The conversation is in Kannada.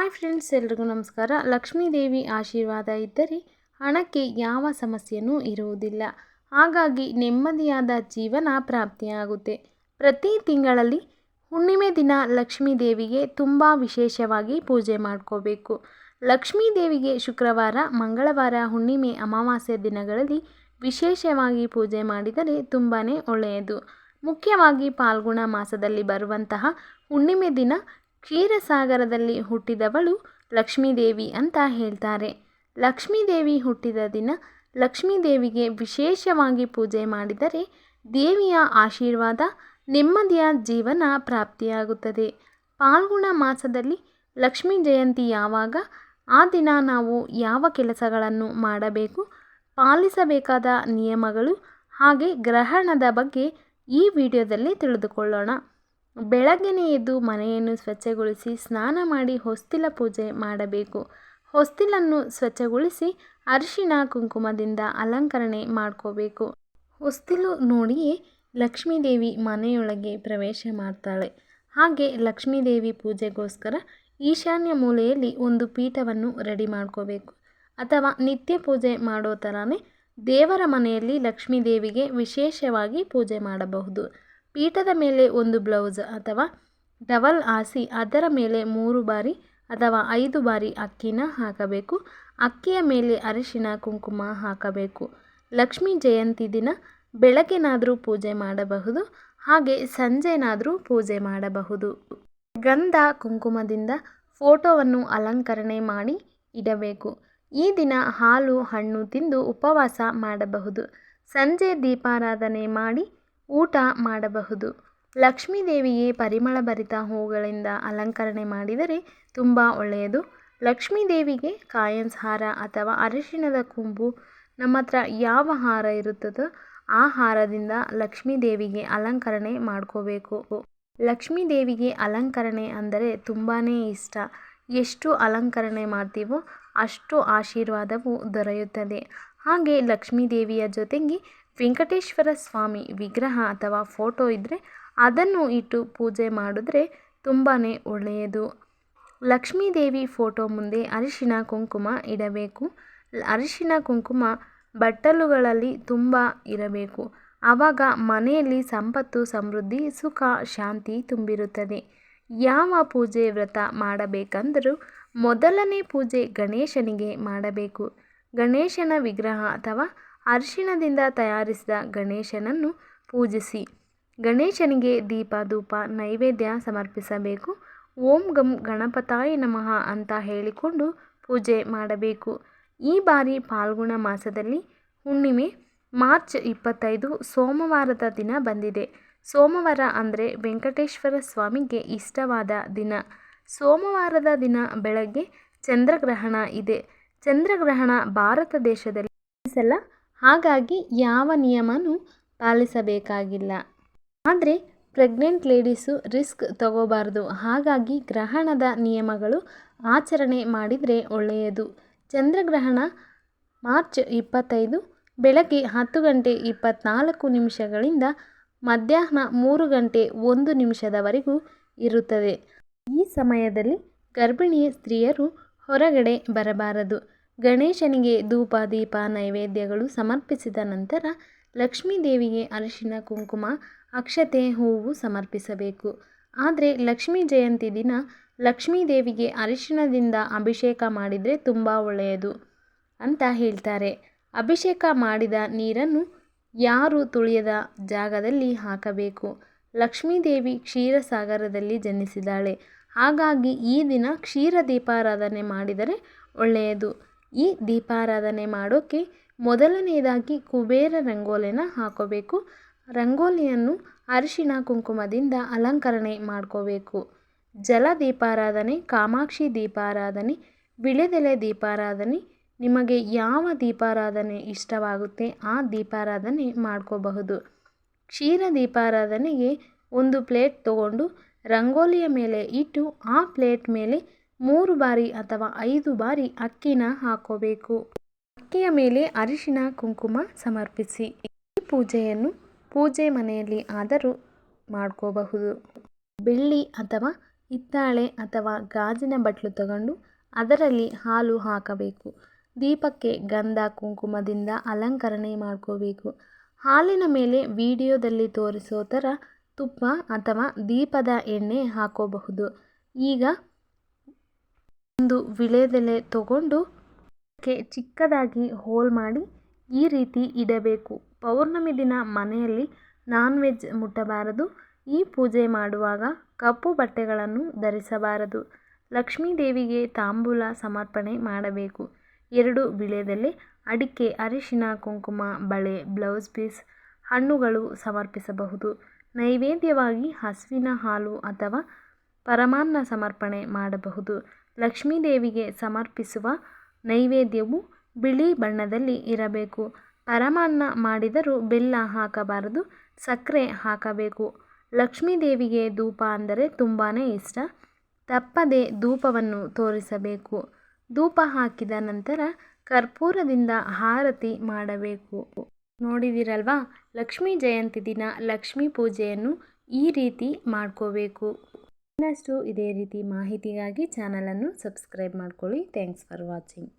ಹಾಯ್ ಫ್ರೆಂಡ್ಸ್, ಎಲ್ರಿಗೂ ನಮಸ್ಕಾರ. ಲಕ್ಷ್ಮೀದೇವಿ ಆಶೀರ್ವಾದ ಇದ್ದರೆ ಹಣಕ್ಕೆ ಯಾವ ಸಮಸ್ಯೆಯೂ ಇರುವುದಿಲ್ಲ. ಹಾಗಾಗಿ ನೆಮ್ಮದಿಯಾದ ಜೀವನ ಪ್ರಾಪ್ತಿಯಾಗುತ್ತೆ. ಪ್ರತಿ ತಿಂಗಳಲ್ಲಿ ಹುಣ್ಣಿಮೆ ದಿನ ಲಕ್ಷ್ಮೀ ದೇವಿಗೆ ತುಂಬ ವಿಶೇಷವಾಗಿ ಪೂಜೆ ಮಾಡ್ಕೋಬೇಕು. ಲಕ್ಷ್ಮೀ ದೇವಿಗೆ ಶುಕ್ರವಾರ, ಮಂಗಳವಾರ ಹುಣ್ಣಿಮೆ ಅಮಾವಾಸ್ಯೆ ದಿನಗಳಲ್ಲಿ ವಿಶೇಷವಾಗಿ ಪೂಜೆ ಮಾಡಿದರೆ ತುಂಬಾ ಒಳ್ಳೆಯದು. ಮುಖ್ಯವಾಗಿ ಪಾಲ್ಗುಣ ಮಾಸದಲ್ಲಿ ಬರುವಂತಹ ಹುಣ್ಣಿಮೆ ದಿನ ಕ್ಷೀರಸಾಗರದಲ್ಲಿ ಹುಟ್ಟಿದವಳು ಲಕ್ಷ್ಮೀದೇವಿ ಅಂತ ಹೇಳ್ತಾರೆ. ಲಕ್ಷ್ಮೀದೇವಿ ಹುಟ್ಟಿದ ದಿನ ಲಕ್ಷ್ಮೀದೇವಿಗೆ ವಿಶೇಷವಾಗಿ ಪೂಜೆ ಮಾಡಿದರೆ ದೇವಿಯ ಆಶೀರ್ವಾದ ನೆಮ್ಮದಿಯ ಜೀವನ ಪ್ರಾಪ್ತಿಯಾಗುತ್ತದೆ. ಪಾಲ್ಗುಣ ಮಾಸದಲ್ಲಿ ಲಕ್ಷ್ಮೀ ಜಯಂತಿ ಯಾವಾಗ, ಆ ದಿನ ನಾವು ಯಾವ ಕೆಲಸಗಳನ್ನು ಮಾಡಬೇಕು, ಪಾಲಿಸಬೇಕಾದ ನಿಯಮಗಳು ಹಾಗೆ ಗ್ರಹಣದ ಬಗ್ಗೆ ಈ ವಿಡಿಯೋದಲ್ಲಿ ತಿಳಿದುಕೊಳ್ಳೋಣ. ಬೆಳಗ್ಗೆನೇ ಎದ್ದು ಮನೆಯನ್ನು ಸ್ವಚ್ಛಗೊಳಿಸಿ ಸ್ನಾನ ಮಾಡಿ ಹೊಸ್ತಿಲ ಪೂಜೆ ಮಾಡಬೇಕು. ಹೊಸ್ತಿಲನ್ನು ಸ್ವಚ್ಛಗೊಳಿಸಿ ಅರಿಶಿಣ ಕುಂಕುಮದಿಂದ ಅಲಂಕರಣೆ ಮಾಡ್ಕೋಬೇಕು. ಹೊಸ್ತಿಲು ನೋಡಿಯೇ ಲಕ್ಷ್ಮೀದೇವಿ ಮನೆಯೊಳಗೆ ಪ್ರವೇಶ ಮಾಡ್ತಾಳೆ. ಹಾಗೆ ಲಕ್ಷ್ಮೀದೇವಿ ಪೂಜೆಗೋಸ್ಕರ ಈಶಾನ್ಯ ಮೂಲೆಯಲ್ಲಿ ಒಂದು ಪೀಠವನ್ನು ರೆಡಿ ಮಾಡ್ಕೋಬೇಕು. ಅಥವಾ ನಿತ್ಯ ಪೂಜೆ ಮಾಡೋ ಥರನೇ ದೇವರ ಮನೆಯಲ್ಲಿ ಲಕ್ಷ್ಮೀದೇವಿಗೆ ವಿಶೇಷವಾಗಿ ಪೂಜೆ ಮಾಡಬಹುದು. ಪೀಠದ ಮೇಲೆ ಒಂದು ಬ್ಲೌಸ್ ಅಥವಾ ಡಬಲ್ ಹಾಸಿ ಅದರ ಮೇಲೆ ಮೂರು ಬಾರಿ ಅಥವಾ ಐದು ಬಾರಿ ಅಕ್ಕಿನ ಹಾಕಬೇಕು. ಅಕ್ಕಿಯ ಮೇಲೆ ಅರಿಶಿನ, ಕುಂಕುಮ ಹಾಕಬೇಕು. ಲಕ್ಷ್ಮೀ ಜಯಂತಿ ದಿನ ಬೆಳಗ್ಗೆನಾದರೂ ಪೂಜೆ ಮಾಡಬಹುದು, ಹಾಗೆ ಸಂಜೆನಾದರೂ ಪೂಜೆ ಮಾಡಬಹುದು. ಗಂಧ ಕುಂಕುಮದಿಂದ ಫೋಟೋವನ್ನು ಅಲಂಕರಣೆ ಮಾಡಿ ಇಡಬೇಕು. ಈ ದಿನ ಹಾಲು, ಹಣ್ಣು ತಿಂದು ಉಪವಾಸ ಮಾಡಬಹುದು. ಸಂಜೆ ದೀಪಾರಾಧನೆ ಮಾಡಿ ಊಟ ಮಾಡಬಹುದು. ಲಕ್ಷ್ಮೀದೇವಿಗೆ ಪರಿಮಳಭರಿತ ಹೂಗಳಿಂದ ಅಲಂಕರಣೆ ಮಾಡಿದರೆ ತುಂಬ ಒಳ್ಳೆಯದು. ಲಕ್ಷ್ಮೀದೇವಿಗೆ ಕಾಯನ್ಸ್ ಹಾರ ಅಥವಾ ಅರಿಶಿಣದ ಕೊಂಬು ನಮ್ಮ ಹತ್ರ ಯಾವ ಹಾರ ಇರುತ್ತದೋ ಆ ಹಾರದಿಂದ ಲಕ್ಷ್ಮೀ ದೇವಿಗೆ ಅಲಂಕರಣೆ ಮಾಡ್ಕೋಬೇಕು. ಲಕ್ಷ್ಮೀ ದೇವಿಗೆ ಅಲಂಕರಣೆ ಅಂದರೆ ತುಂಬಾ ಇಷ್ಟ. ಎಷ್ಟು ಅಲಂಕರಣೆ ಮಾಡ್ತೀವೋ ಅಷ್ಟು ಆಶೀರ್ವಾದವು ದೊರೆಯುತ್ತದೆ. ಹಾಗೆ ಲಕ್ಷ್ಮೀ ದೇವಿಯ ಜೊತೆಗೆ ವೆಂಕಟೇಶ್ವರ ಸ್ವಾಮಿ ವಿಗ್ರಹ ಅಥವಾ ಫೋಟೋ ಇದ್ದರೆ ಅದನ್ನು ಇಟ್ಟು ಪೂಜೆ ಮಾಡಿದ್ರೆ ತುಂಬಾ ಒಳ್ಳೆಯದು. ಲಕ್ಷ್ಮೀದೇವಿ ಫೋಟೋ ಮುಂದೆ ಅರಿಶಿನ ಕುಂಕುಮ ಇಡಬೇಕು. ಅರಿಶಿನ ಕುಂಕುಮ ಬಟ್ಟಲುಗಳಲ್ಲಿ ತುಂಬ ಇರಬೇಕು. ಆವಾಗ ಮನೆಯಲ್ಲಿ ಸಂಪತ್ತು, ಸಮೃದ್ಧಿ, ಸುಖ, ಶಾಂತಿ ತುಂಬಿರುತ್ತದೆ. ಯಾವ ಪೂಜೆ ವ್ರತ ಮಾಡಬೇಕಂದರೂ ಮೊದಲನೇ ಪೂಜೆ ಗಣೇಶನಿಗೆ ಮಾಡಬೇಕು. ಗಣೇಶನ ವಿಗ್ರಹ ಅಥವಾ ಅರಿಶಿಣದಿಂದ ತಯಾರಿಸಿದ ಗಣೇಶನನ್ನು ಪೂಜಿಸಿ. ಗಣೇಶನಿಗೆ ದೀಪ, ಧೂಪ, ನೈವೇದ್ಯ ಸಮರ್ಪಿಸಬೇಕು. ಓಂ ಗಂ ಗಣಪತಾಯ ನಮಃ ಅಂತ ಹೇಳಿಕೊಂಡು ಪೂಜೆ ಮಾಡಬೇಕು. ಈ ಬಾರಿ ಫಾಲ್ಗುಣ ಮಾಸದಲ್ಲಿ ಹುಣ್ಣಿಮೆ, ಮಾರ್ಚ್ ಇಪ್ಪತ್ತೈದು ಸೋಮವಾರದ ದಿನ ಬಂದಿದೆ. ಸೋಮವಾರ ಅಂದರೆ ವೆಂಕಟೇಶ್ವರ ಸ್ವಾಮಿಗೆ ಇಷ್ಟವಾದ ದಿನ. ಸೋಮವಾರದ ದಿನ ಬೆಳಗ್ಗೆ ಚಂದ್ರಗ್ರಹಣ ಇದೆ. ಚಂದ್ರಗ್ರಹಣ ಭಾರತ ದೇಶದಲ್ಲಿ ಸಲ ಹಾಗಾಗಿ ಯಾವ ನಿಯಮನೂ ಪಾಲಿಸಬೇಕಾಗಿಲ್ಲ. ಆದರೆ ಪ್ರೆಗ್ನೆಂಟ್ ಲೇಡೀಸು ರಿಸ್ಕ್ ತಗೋಬಾರ್ದು. ಹಾಗಾಗಿ ಗ್ರಹಣದ ನಿಯಮಗಳು ಆಚರಣೆ ಮಾಡಿದರೆ ಒಳ್ಳೆಯದು. ಚಂದ್ರಗ್ರಹಣ ಮಾರ್ಚ್ ಇಪ್ಪತ್ತೈದು, ಬೆಳಗ್ಗೆ ಹತ್ತು ಗಂಟೆ ಇಪ್ಪತ್ತ್ನಾಲ್ಕು ನಿಮಿಷಗಳಿಂದ ಮಧ್ಯಾಹ್ನ ಮೂರು ಗಂಟೆ ಒಂದು ನಿಮಿಷದವರೆಗೂ ಇರುತ್ತದೆ. ಈ ಸಮಯದಲ್ಲಿ ಗರ್ಭಿಣಿ ಸ್ತ್ರೀಯರು ಹೊರಗಡೆ ಬರಬಾರದು. ಗಣೇಶನಿಗೆ ಧೂಪ, ದೀಪ, ನೈವೇದ್ಯಗಳು ಸಮರ್ಪಿಸಿದ ನಂತರ ಲಕ್ಷ್ಮೀದೇವಿಗೆ ಅರಿಶಿನ, ಕುಂಕುಮ, ಅಕ್ಷತೆ, ಹೂವು ಸಮರ್ಪಿಸಬೇಕು. ಆದರೆ ಲಕ್ಷ್ಮೀ ಜಯಂತಿ ದಿನ ಲಕ್ಷ್ಮೀದೇವಿಗೆ ಅರಿಶಿಣದಿಂದ ಅಭಿಷೇಕ ಮಾಡಿದರೆ ತುಂಬ ಒಳ್ಳೆಯದು ಅಂತ ಹೇಳ್ತಾರೆ. ಅಭಿಷೇಕ ಮಾಡಿದ ನೀರನ್ನು ಯಾರು ತುಳಿಯದ ಜಾಗದಲ್ಲಿ ಹಾಕಬೇಕು? ಲಕ್ಷ್ಮೀದೇವಿ ಕ್ಷೀರಸಾಗರದಲ್ಲಿ ಜನಿಸಿದಾಳೆ ಹಾಗಾಗಿ ಈ ದಿನ ಕ್ಷೀರ ದೀಪಾರಾಧನೆ ಮಾಡಿದರೆ ಒಳ್ಳೆಯದು. ಈ ದೀಪಾರಾಧನೆ ಮಾಡೋಕ್ಕೆ ಮೊದಲನೆಯದಾಗಿ ಕುಬೇರ ರಂಗೋಲಿನ ಹಾಕೋಬೇಕು. ರಂಗೋಲಿಯನ್ನು ಅರಿಶಿಣ ಕುಂಕುಮದಿಂದ ಅಲಂಕರಣೆ ಮಾಡ್ಕೋಬೇಕು. ಜಲ ದೀಪಾರಾಧನೆ, ಕಾಮಾಕ್ಷಿ ದೀಪಾರಾಧನೆ ವಿಳೆದೆಲೆ ದೀಪಾರಾಧನೆ, ನಿಮಗೆ ಯಾವ ದೀಪಾರಾಧನೆ ಇಷ್ಟವಾಗುತ್ತೆ ಆ ದೀಪಾರಾಧನೆ ಮಾಡ್ಕೋಬಹುದು. ಕ್ಷೀರ ದೀಪಾರಾಧನೆಗೆ ಒಂದು ಪ್ಲೇಟ್ ತಗೊಂಡು ರಂಗೋಲಿಯ ಮೇಲೆ ಇಟ್ಟು ಆ ಪ್ಲೇಟ್ ಮೇಲೆ ಮೂರು ಬಾರಿ ಅಥವಾ ಐದು ಬಾರಿ ಅಕ್ಕಿನ ಹಾಕೋಬೇಕು. ಅಕ್ಕಿಯ ಮೇಲೆ ಅರಿಶಿನ ಕುಂಕುಮ ಸಮರ್ಪಿಸಿ. ಈ ಪೂಜೆಯನ್ನು ಪೂಜೆ ಮನೆಯಲ್ಲಿ ಆದರೂ ಮಾಡ್ಕೋಬಹುದು. ಬೆಳ್ಳಿ ಅಥವಾ ಹಿತ್ತಾಳೆ ಅಥವಾ ಗಾಜಿನ ಬಟ್ಲು ತಗೊಂಡು ಅದರಲ್ಲಿ ಹಾಲು ಹಾಕಬೇಕು. ದೀಪಕ್ಕೆ ಗಂಧ ಕುಂಕುಮದಿಂದ ಅಲಂಕರಣೆ ಮಾಡ್ಕೋಬೇಕು. ಹಾಲಿನ ಮೇಲೆ ವಿಡಿಯೋದಲ್ಲಿ ತೋರಿಸೋ ಥರ ತುಪ್ಪ ಅಥವಾ ದೀಪದ ಎಣ್ಣೆ ಹಾಕೋಬಹುದು. ಈಗ ಒಂದು ವಿಳೆದೆಲೆ ತಗೊಂಡು ಅದಕ್ಕೆ ಚಿಕ್ಕದಾಗಿ ಹೋಲ್ ಮಾಡಿ ಈ ರೀತಿ ಇಡಬೇಕು. ಪೌರ್ಣಮಿ ದಿನ ಮನೆಯಲ್ಲಿ ನಾನ್ ವೆಜ್ ಮುಟ್ಟಬಾರದು. ಈ ಪೂಜೆ ಮಾಡುವಾಗ ಕಪ್ಪು ಬಟ್ಟೆಗಳನ್ನು ಧರಿಸಬಾರದು. ಲಕ್ಷ್ಮೀ ದೇವಿಗೆ ತಾಂಬೂಲ ಸಮರ್ಪಣೆ ಮಾಡಬೇಕು. ಎರಡು ವಿಳೆದೆಲೆ, ಅಡಿಕೆ, ಅರಿಶಿನ, ಕುಂಕುಮ, ಬಳೆ ಬ್ಲೌಸ್ ಪೀಸ್ ಹಣ್ಣುಗಳು ಸಮರ್ಪಿಸಬಹುದು. ನೈವೇದ್ಯವಾಗಿ ಹಸುವಿನ ಹಾಲು ಅಥವಾ ಪರಮಾನ್ನ ಸಮರ್ಪಣೆ ಮಾಡಬಹುದು. ಲಕ್ಷ್ಮೀ ದೇವಿಗೆ ಸಮರ್ಪಿಸುವ ನೈವೇದ್ಯವು ಬಿಳಿ ಬಣ್ಣದಲ್ಲಿ ಇರಬೇಕು. ಪರಮಾನ್ನ ಮಾಡಿದರೂ ಬೆಲ್ಲ ಹಾಕಬಾರದು, ಸಕ್ಕರೆ ಹಾಕಬೇಕು. ಲಕ್ಷ್ಮೀದೇವಿಗೆ ಧೂಪ ಅಂದರೆ ತುಂಬಾ ಇಷ್ಟ. ತಪ್ಪದೆ ಧೂಪವನ್ನು ತೋರಿಸಬೇಕು. ಧೂಪ ಹಾಕಿದ ನಂತರ ಕರ್ಪೂರದಿಂದ ಆರತಿ ಮಾಡಬೇಕು. ನೋಡಿದಿರಲ್ವಾ? ಲಕ್ಷ್ಮೀ ಜಯಂತಿ ದಿನ ಲಕ್ಷ್ಮೀ ಪೂಜೆಯನ್ನು ಈ ರೀತಿ ಮಾಡ್ಕೋಬೇಕು. ಇನ್ನಷ್ಟು ಇದೇ ರೀತಿ ಮಾಹಿತಿಗಾಗಿ ಚಾನಲನ್ನು ಸಬ್ಸ್ಕ್ರೈಬ್ ಮಾಡ್ಕೊಳ್ಳಿ. Thanks for watching